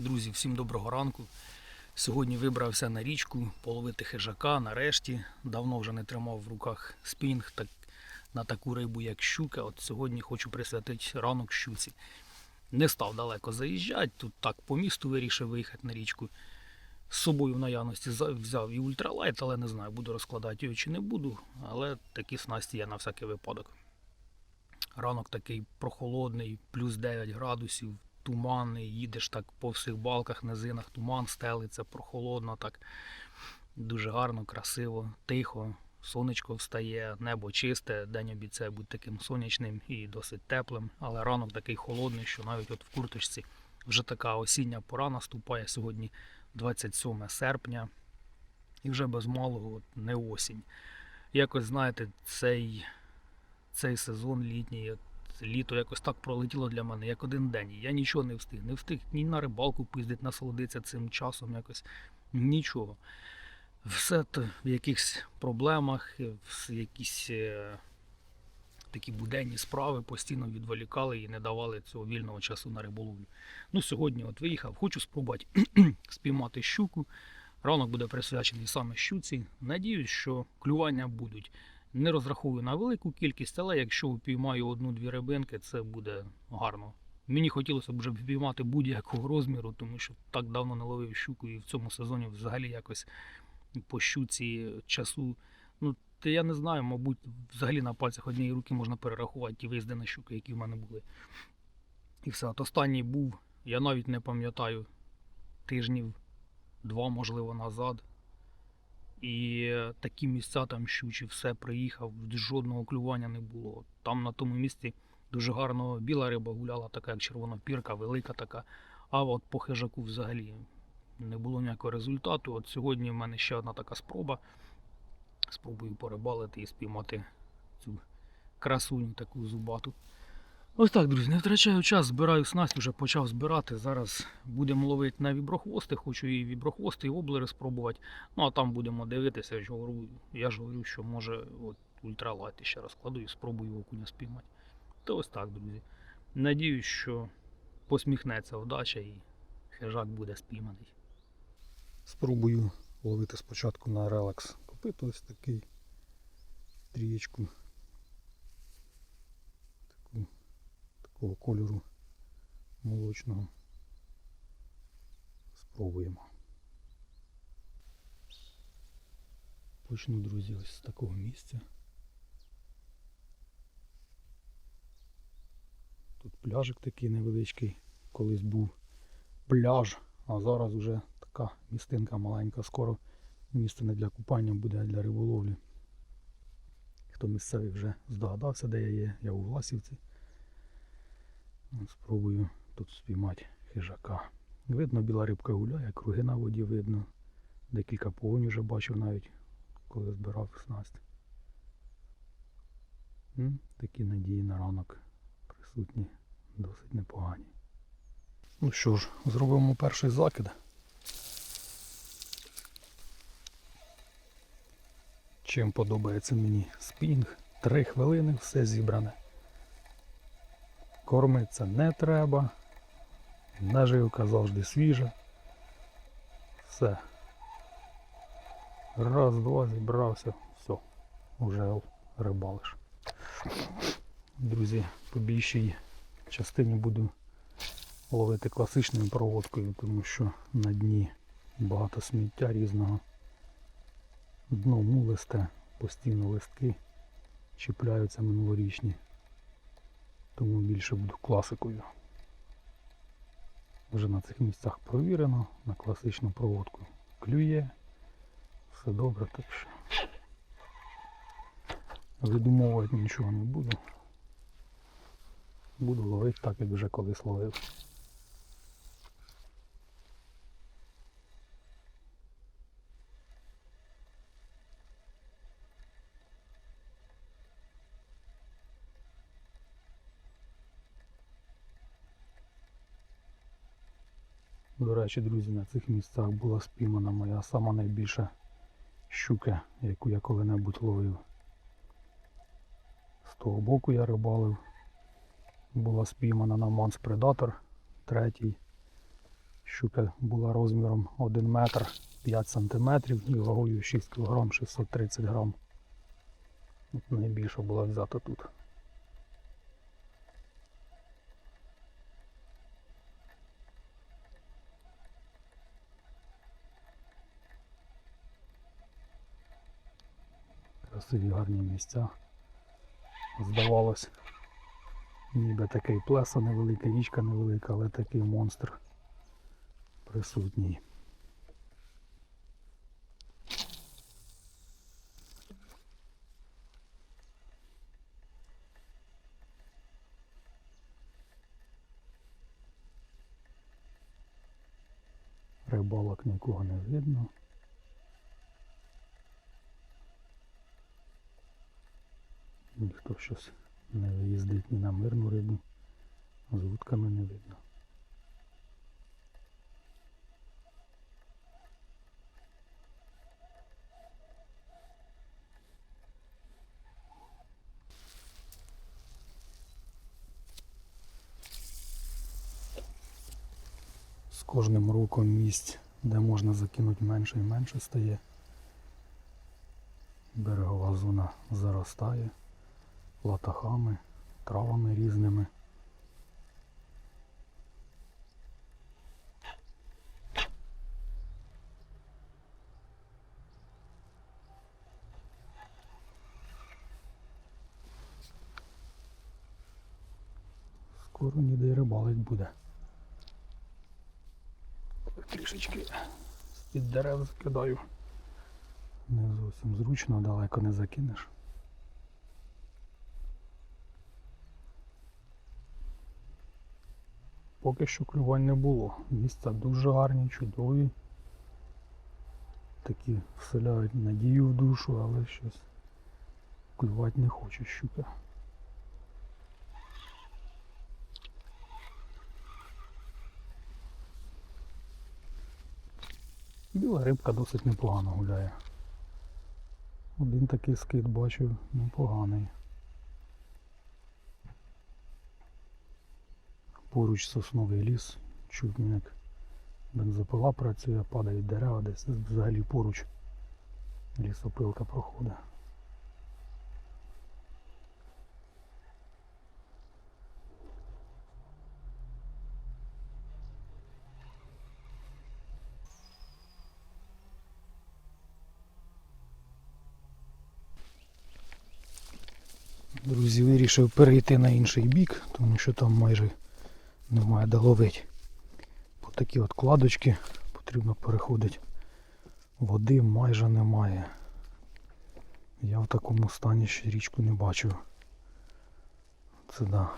Друзі, всім доброго ранку. Сьогодні вибрався на річку половити хижака нарешті. Давно вже не тримав в руках спінг так, на таку рибу, як щука. От сьогодні хочу присвятити ранок щуці. Не став далеко заїжджати, тут так по місту вирішив виїхати на річку. З собою в наявності взяв і ультралайт, але не знаю, буду розкладати його чи не буду. Але такі снасті є на всякий випадок. Ранок такий прохолодний, плюс 9 градусів, туманний, їдеш так по всіх балках, низинах, туман стелиться, прохолодно, так дуже гарно, красиво, тихо. Сонечко встає, небо чисте, день обіцяє бути таким сонячним і досить теплим, але ранок такий холодний, що навіть от в курточці вже така осіння пора наступає сьогодні 27 серпня, і вже без малого от, не осінь. Якось, знаєте, цей цей сезон літній, літо якось так пролетіло для мене, як один день. Я нічого не встиг. Не встиг ні на рибалку пиздить, насолодитися цим часом, якось нічого. Все то в якихось проблемах, в якісь е, такі буденні справи постійно відволікали і не давали цього вільного часу на риболовлю. Ну, сьогодні от виїхав, хочу спробувати спіймати щуку. Ранок буде присвячений саме щуці. Надіюсь, що клювання будуть. Не розраховую на велику кількість, але якщо впіймаю одну-дві рибинки, це буде гарно. Мені хотілося б вже впіймати будь-якого розміру, тому що так давно не ловив щуку і в цьому сезоні взагалі якось по щуці часу. Ну, та я не знаю, мабуть, взагалі на пальцях однієї руки можна перерахувати ті виїзди на щуки, які в мене були. І все. От останній був, я навіть не пам'ятаю, тижнів два, можливо, назад. І такі місця там щучі, все приїхав, жодного клювання не було. Там на тому місці дуже гарно біла риба гуляла, така як червона пірка, велика така. А от по хижаку взагалі не було ніякого результату. От сьогодні в мене ще одна така спроба. Спробую порибалити і спіймати цю красуню таку зубату. Ось так, друзі, не втрачаю час, збираю снасть, вже почав збирати. Зараз будемо ловити на віброхвости, хочу і віброхвости, і облери спробувати. Ну а там будемо дивитися. Я ж говорю, я ж говорю, що може от ультралайт ще розкладу і спробую окуня спіймати. То ось так, друзі. Надіюсь, що посміхнеться вдача і хижак буде спійманий. Спробую ловити спочатку на релакс. Копито ось такий трієчку. Такого кольору молочного. Спробуємо. Почну, друзі, ось з такого місця. Тут пляжик такий невеличкий, колись був пляж, а зараз вже така містинка маленька. Скоро місце не для купання буде, а для риболовлі. Хто місцевий вже здогадався, де я є, я у Власівці. Спробую тут спіймати хижака. Видно, біла рибка гуляє, круги на воді видно. Декілька погонь вже бачив навіть, коли збирав снасть. Такі надії на ранок присутні, досить непогані. Ну що ж, зробимо перший закид. Чим подобається мені спінг. Три хвилини, все зібране. Кормиться не треба. Наживка завжди свіжа. Все. Раз, два, зібрався, все. Уже рибалиш. Друзі, по більшій частині буду ловити класичною проводкою, тому що на дні багато сміття різного. Дно мулисте, постійно листки чіпляються минулорічні. Тому більше буду класикою. Вже на цих місцях провірено, на класичну проводку клює. Все добре, так що видумовувати нічого не буду. Буду ловити так, як вже колись ловив. До речі, друзі, на цих місцях була спіймана моя сама найбільша щука, яку я коли-небудь ловив. З того боку я рибалив. Була спіймана на Манс Предатор третій. Щука була розміром 1 метр 5 сантиметрів і вагою 6 кг 630 грам. Найбільша була взята тут. Красиві гарні місця. Здавалось, ніби такий плеса невелика, річка невелика, але такий монстр присутній. Рибалок нікого не видно. Ніхто щось не виїздить ні на мирну рибу. З вудками не видно. З кожним роком місць, де можна закинути менше і менше стає. Берегова зона заростає латахами, травами різними. Скоро ніде рибалить буде. Трішечки з-під дерев закидаю. Не зовсім зручно, далеко не закинеш. Поки що клювань не було. Місця дуже гарні, чудові. Такі вселяють надію в душу, але щось клювати не хоче щука. Біла рибка досить непогано гуляє. Один такий скид бачив непоганий. Поруч сосновий ліс, чутно як бензопила працює, падають дерева, десь взагалі поруч лісопилка проходить. Друзі, вирішив перейти на інший бік, тому що там майже немає де ловити. По такі от кладочки потрібно переходити. Води майже немає. Я в такому стані ще річку не бачив. Це да.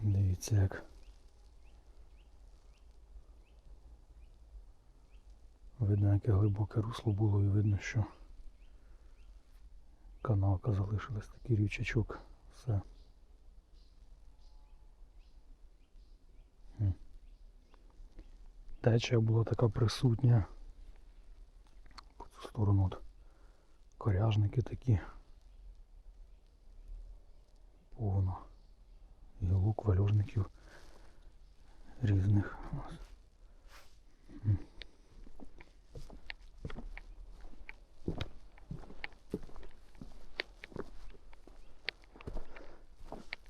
Дивіться як. Видно, яке глибоке русло було і видно, що канавка залишилась, такий річачок. Все. Течія була така присутня. По цю сторону от коряжники такі. Повно. Гілок вальожників різних.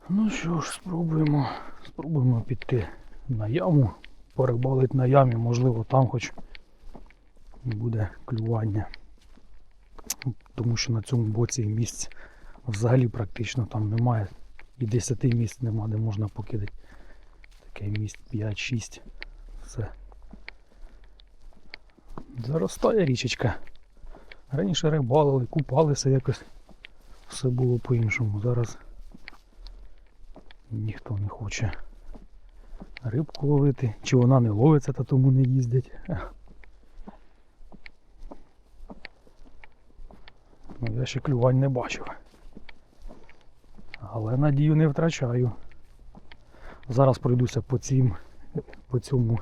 Ну що ж, спробуємо, спробуємо піти на яму порибалить на ямі, можливо там хоч буде клювання. Тому що на цьому боці місць взагалі практично там немає. І 10 місць нема, де можна покидати. Таке місць 5-6. Все. Заростає річечка. Раніше рибалили, купалися якось. Все було по-іншому. Зараз ніхто не хоче рибку ловити. Чи вона не ловиться, та тому не їздять. Ну, я ще клювань не бачив. Але надію не втрачаю. Зараз пройдуся по цим, по цьому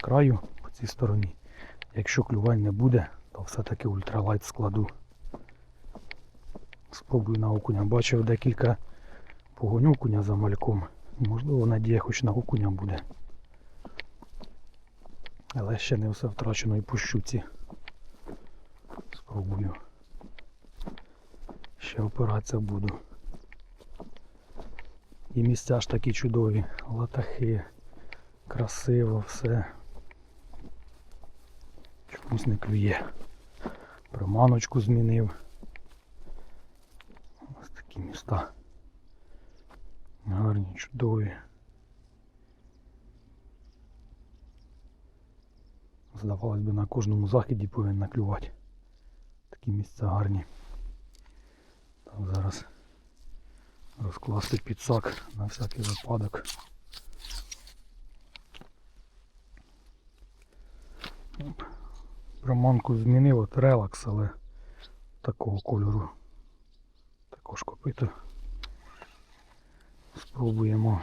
краю, по цій стороні. Якщо клювань не буде, то все-таки ультралайт складу. Спробую на окуня. Бачив декілька погонь окуня за мальком. Можливо, надія хоч на окуня буде. Але ще не все втрачено і по щуці. Спробую. Ще опиратися буду. І місця ж такі чудові, латахи, красиво все. Чомусь не клює. Приманочку змінив. Ось такі міста. Гарні, чудові. Здавалось би, на кожному заході повинна клювати. Такі місця гарні. Так, зараз розкласти підсак на всякий випадок. Оп. Приманку змінив от релакс, але такого кольору також копито. Спробуємо.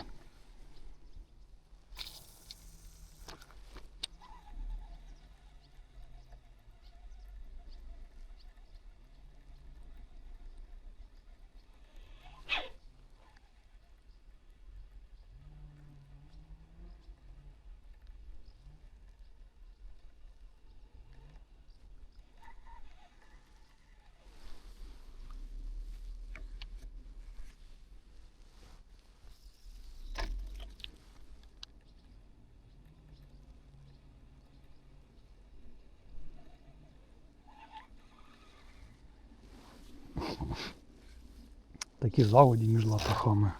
Такі заводі між латахами.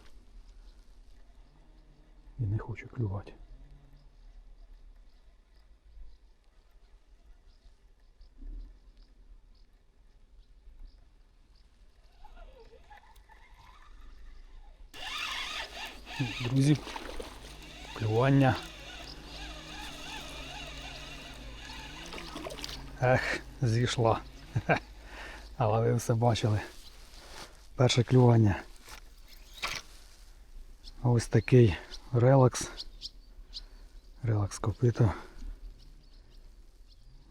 І не хочу клювати. Друзі, клювання. Ех, зійшла. Але ви все бачили. Перше клювання. Ось такий релакс. Релакс копита.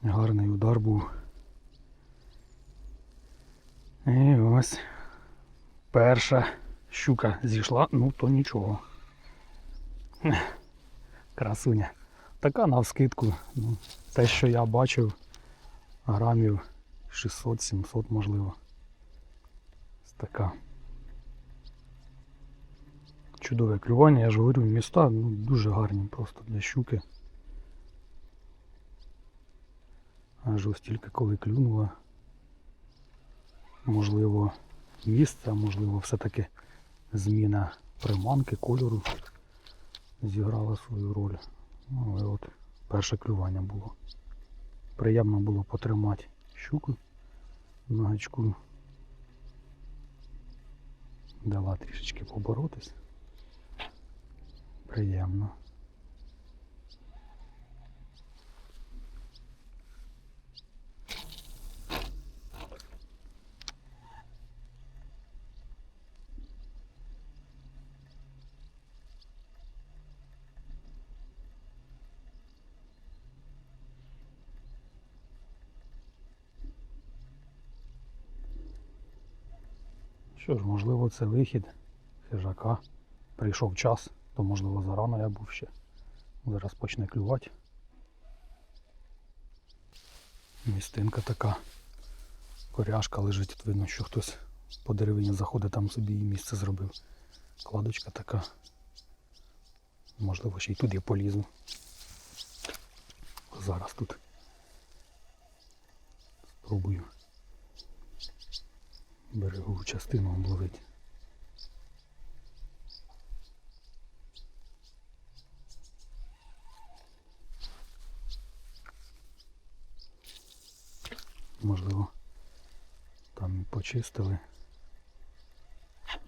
Гарний удар був. І ось перша щука зійшла, ну то нічого. Красуня. Така навскидку. Ну, те, що я бачив, грамів 600-700 можливо. Така. Чудове клювання, я ж говорю, міста ну, дуже гарні просто для щуки. Аж ось тільки коли клюнула. Можливо місце, можливо все-таки зміна приманки, кольору зіграла свою роль. Ну, але от перше клювання було. Приємно було потримати щуку на гачку. Дала трішечки поборотись. Приємно. Що ж, можливо, це вихід хижака. Прийшов час, то можливо зарано я був ще. Зараз почне клювати. Містинка така. Коряшка лежить, тут видно, що хтось по деревині заходить, там собі і місце зробив. Кладочка така. Можливо, ще й туди полізу. Зараз тут. Спробую берегову частину обловити. Можливо, там почистили.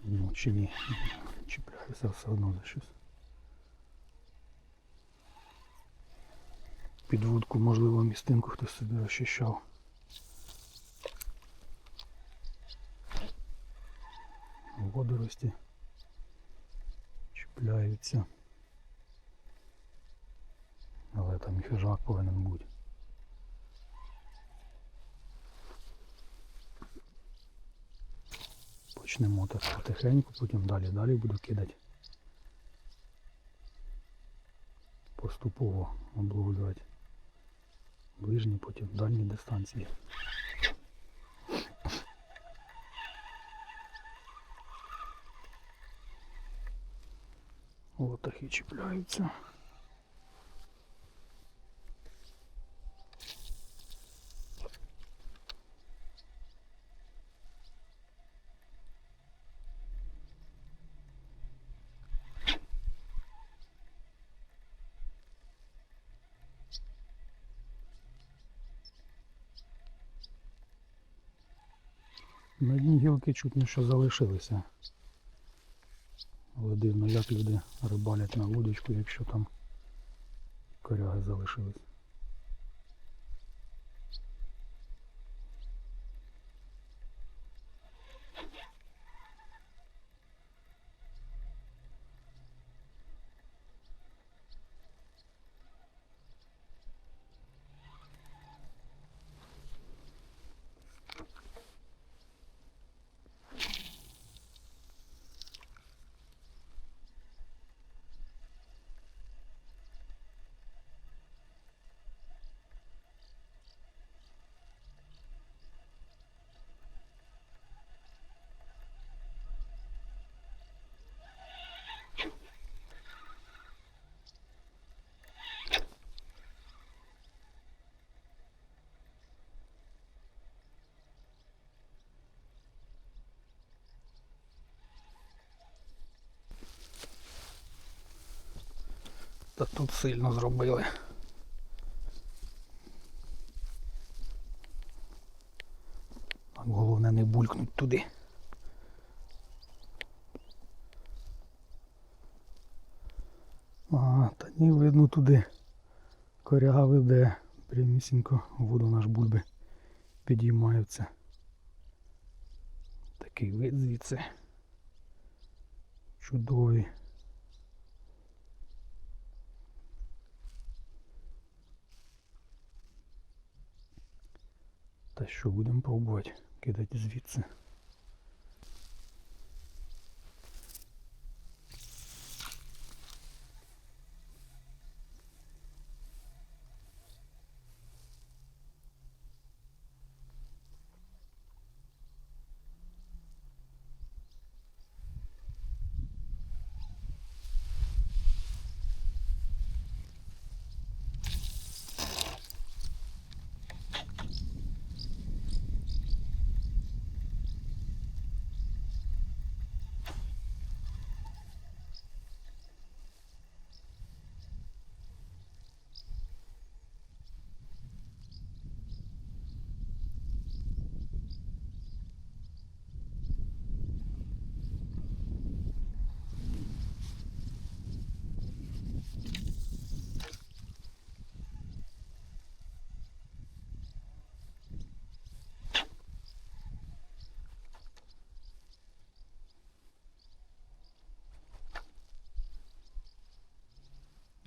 Ну, чи ні. Чіпляюся все одно за щось. Під вудку, можливо, містинку хтось собі розчищав. Водорості чіпляються. Але там і хижак повинен бути. Почнемо так потихеньку, потім далі далі буду кидати. Поступово обловлювати ближні, потім дальні дистанції. Отахи чіпляються. На дні гілки чутно, що залишилися. Але дивно, як люди рибалять на вудочку, якщо там коряги залишились. Та тут сильно зробили. Головне не булькнуть туди. А, та ні, видно туди. Коряга веде прямісінько воду наш бульби підіймаються. Такий вид звідси. Чудовий. Та що будемо пробувати кидати звідси.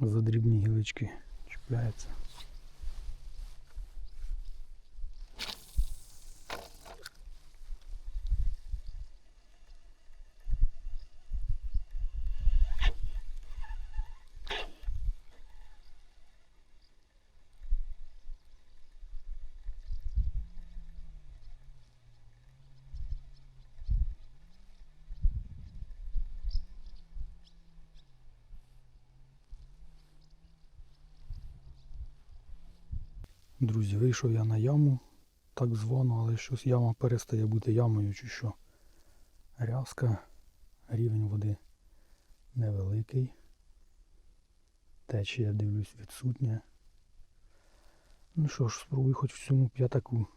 За дрібні гілочки чіпляється. Друзі, вийшов я на яму, так звану, але щось яма перестає бути ямою чи що. Рязка, рівень води невеликий. Течія, дивлюсь, відсутня. Ну що ж, спробую хоч в цьому п'ятаку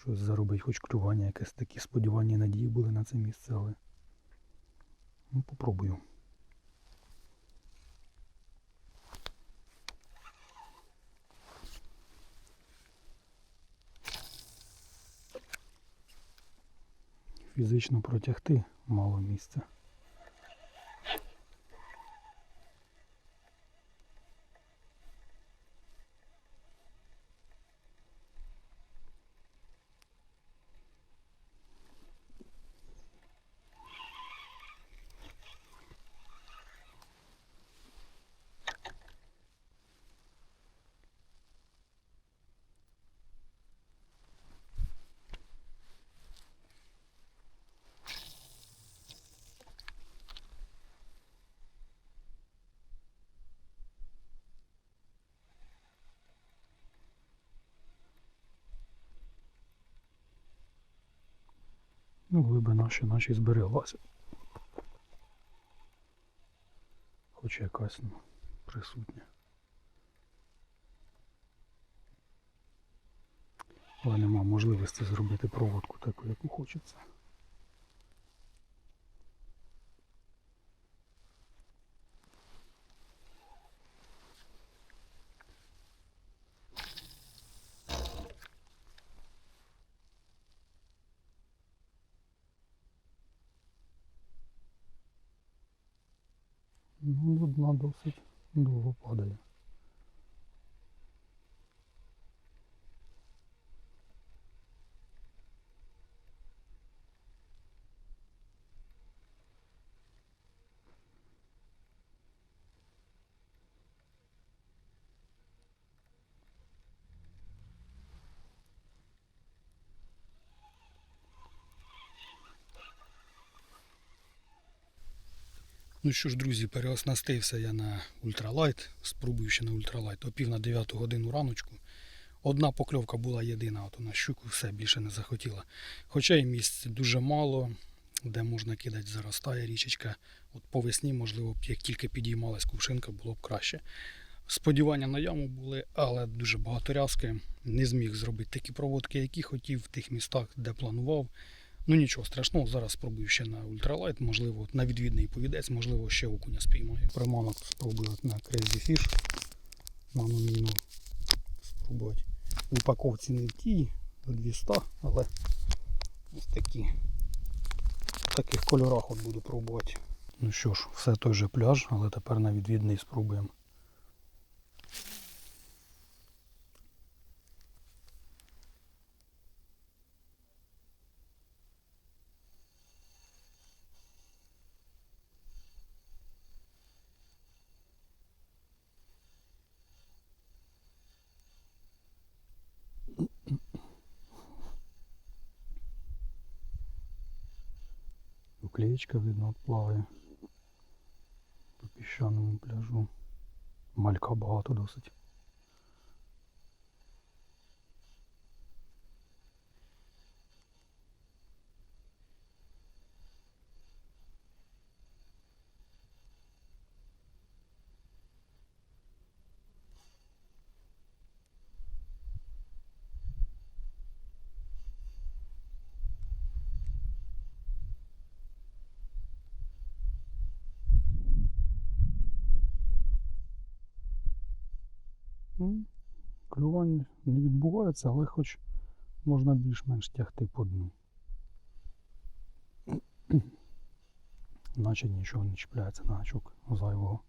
щось заробити, хоч клювання, якесь такі сподівання і надії були на це місце, але ну, попробую. Фізично протягти мало місця. Ну, глибина ще наче збереглася. Хоч якась ну, присутня. Але нема можливості зробити проводку таку, яку хочеться. Досить довго падає. Ну що ж, друзі, переоснастився я на ультралайт. Спробую ще на ультралайт. О пів на 9 годину раночку. Одна покльовка була єдина, от на щуку все більше не захотіла. Хоча і місць дуже мало, де можна кидати, заростає річечка. От по весні, можливо, як тільки підіймалась кувшинка, було б краще. Сподівання на яму були, але дуже багато. Не зміг зробити такі проводки, які хотів в тих містах, де планував. Ну нічого страшного, зараз спробую ще на ультралайт, можливо, на відвідний повідець, можливо, ще окуня спіймаю. Приманок спробую на Crazy Fish. Наноміну спробувати. Упаковці не в тій, за 200, але ось такі. В таких кольорах от буду пробувати. Ну що ж, все той же пляж, але тепер на відвідний спробуємо. Уклеечка видно плаває по піщаному пляжу. Малька багато досить. Ну, Клювання не відбувається, але хоч можна більш-менш тягти по дну. Наче нічого не чіпляється на гачок зайвого.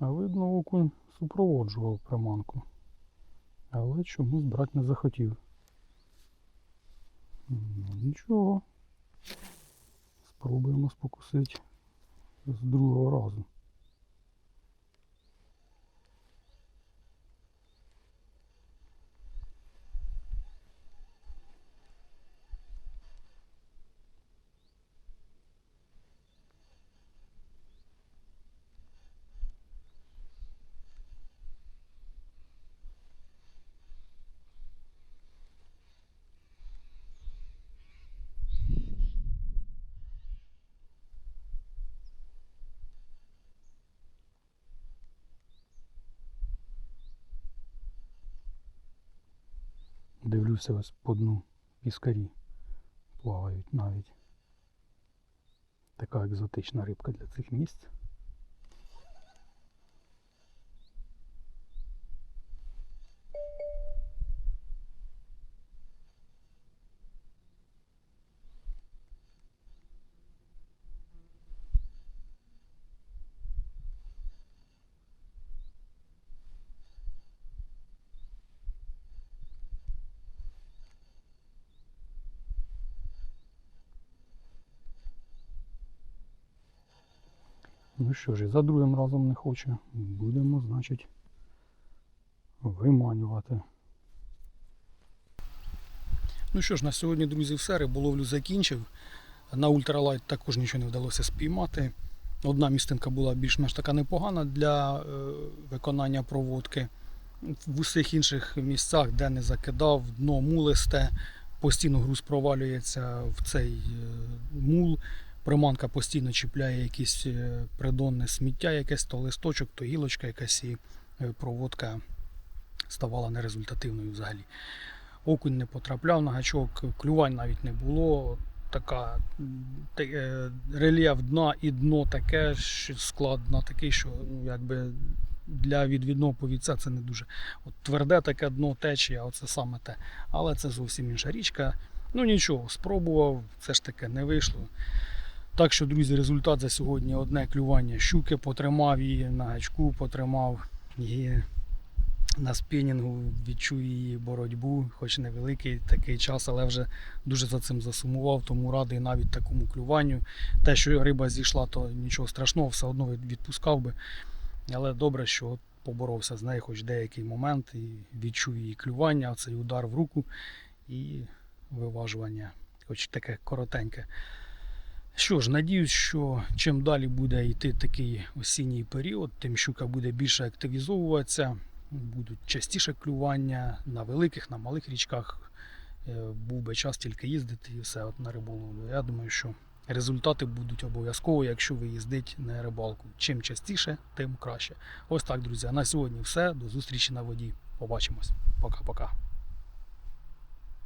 А видно, окунь супроводжував приманку. Але чомусь брати не захотів. Ну, нічого. Спробуємо спокусити з другого разу. Дивлюся ось по дну піскарі плавають навіть. Така екзотична рибка для цих місць. Ну що ж, і за другим разом не хоче. Будемо, значить, виманювати. Ну що ж, на сьогодні, друзі, все. Риболовлю закінчив. На ультралайт також нічого не вдалося спіймати. Одна містинка була більш-менш така непогана для е, виконання проводки. В усіх інших місцях, де не закидав, дно мулисте, постійно груз провалюється в цей е, мул. Приманка постійно чіпляє якесь е, придонне сміття, якесь то листочок, то гілочка якась і е, проводка ставала нерезультативною взагалі. Окунь не потрапляв на гачок, клювань навіть не було. Така е, рельєф дна і дно таке, що склад дна такий, що ну, якби для відвідного повідця це не дуже. От тверде таке дно течія, оце саме те. Але це зовсім інша річка. Ну нічого, спробував, все ж таки не вийшло. Так що, друзі, результат за сьогодні одне клювання щуки, потримав її на гачку, потримав її на спінінгу, відчув її боротьбу, хоч невеликий такий час, але вже дуже за цим засумував, тому радий навіть такому клюванню. Те, що риба зійшла, то нічого страшного, все одно відпускав би. Але добре, що поборовся з нею хоч деякий момент і відчув її клювання, цей удар в руку і виважування, хоч таке коротеньке. Що ж, надіюсь, що чим далі буде йти такий осінній період, тим щука буде більше активізовуватися, будуть частіше клювання на великих, на малих річках. Е, Був би час тільки їздити і все от на риболовлю. Я думаю, що результати будуть обов'язково, якщо ви їздите на рибалку. Чим частіше, тим краще. Ось так, друзі. На сьогодні все. До зустрічі на воді. Побачимось. Пока-пока.